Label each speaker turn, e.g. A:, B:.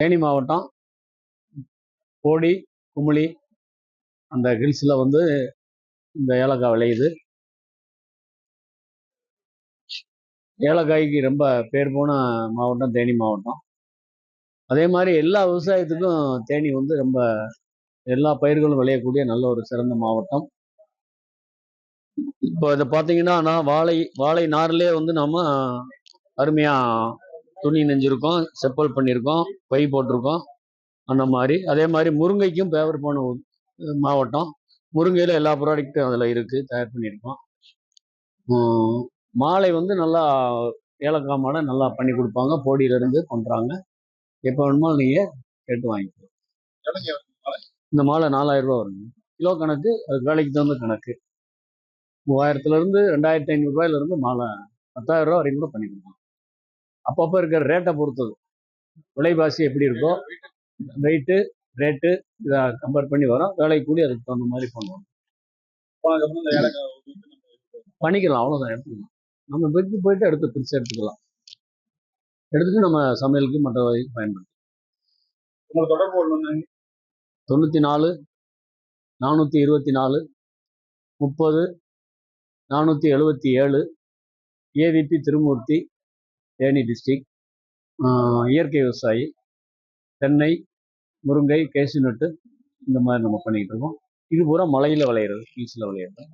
A: தேனி மாவட்டம் கோடி குமுளி அந்த ஹில்ஸில் வந்து இந்த ஏலக்காய் விளையுது. ஏலக்காய்க்கு ரொம்ப பேர் போன மாவட்டம் தேனி மாவட்டம். அதே மாதிரி எல்லா விவசாயத்துக்கும் தேனி வந்து ரொம்ப எல்லா பயிர்களும் விளையக்கூடிய நல்ல ஒரு சிறந்த மாவட்டம். இப்போ இதை பார்த்தீங்கன்னா நான் வாழை வாழை நார்லேயே வந்து நம்ம அருமையாக துணி நெஞ்சிருக்கோம் செப்பல் பண்ணியிருக்கோம் பை போட்டிருக்கோம் அந்த மாதிரி. அதே மாதிரி முருங்கைக்கும் ஃபேவர் போன மாவட்டம். முருங்கையில் எல்லா ப்ராடக்ட்டும் அதில் இருக்குது தயார் பண்ணியிருக்கோம் மாலை வந்து நல்லா ஏலக்காய் மாடை நல்லா பண்ணி கொடுப்பாங்க போடியிலேருந்து பண்ணுறாங்க எப்போ வேணுமாலும் நீங்கள் கேட்டு வாங்கிக்கலாம். இந்த மாலை? நாலாயிரம் ரூபா வருங்க. கிலோ கணக்கு அது வேலைக்கு தகுந்த கணக்கு. மூவாயிரத்துலேருந்து ரெண்டாயிரத்தி ஐநூறுரூவாயிலேருந்து மாலை பத்தாயிரம் ரூபா வரைக்கும் கூட பண்ணி கொடுக்கலாம் அப்பப்போ இருக்கிற ரேட்டை பொறுத்தது. விலைவாசி எப்படி இருக்கோ வெயிட்டு ரேட்டு இதை கம்பேர் பண்ணி வரோம். வேலை கூலி அதுக்கு தகுந்த மாதிரி பண்ணுவோம். பண்ணிக்கலாம் அவ்வளோதான் எடுத்துக்கலாம். நம்ம வீட்டுக்கு போயிட்டு எடுத்து பிரித்து எடுத்துக்கலாம். எடுத்துட்டு நம்ம சமையலுக்கு மற்ற வகைக்கு பயன்படுத்தலாம் தொண்ணூற்றி நாலு நானூற்றி இருபத்தி நாலு முப்பது நானூற்றி எழுபத்தி ஏழு ஏவிபி திருமூர்த்தி தேனி டிஸ்ட்ரிக் இயற்கை விவசாயி தென்னை முருங்கை கேசிநட்டு இந்த மாதிரி நம்ம பண்ணிக்கிட்டு இருக்கோம். இது பூரா மலையில் விளையிறது ஹீல்ஸில் விளையிறது.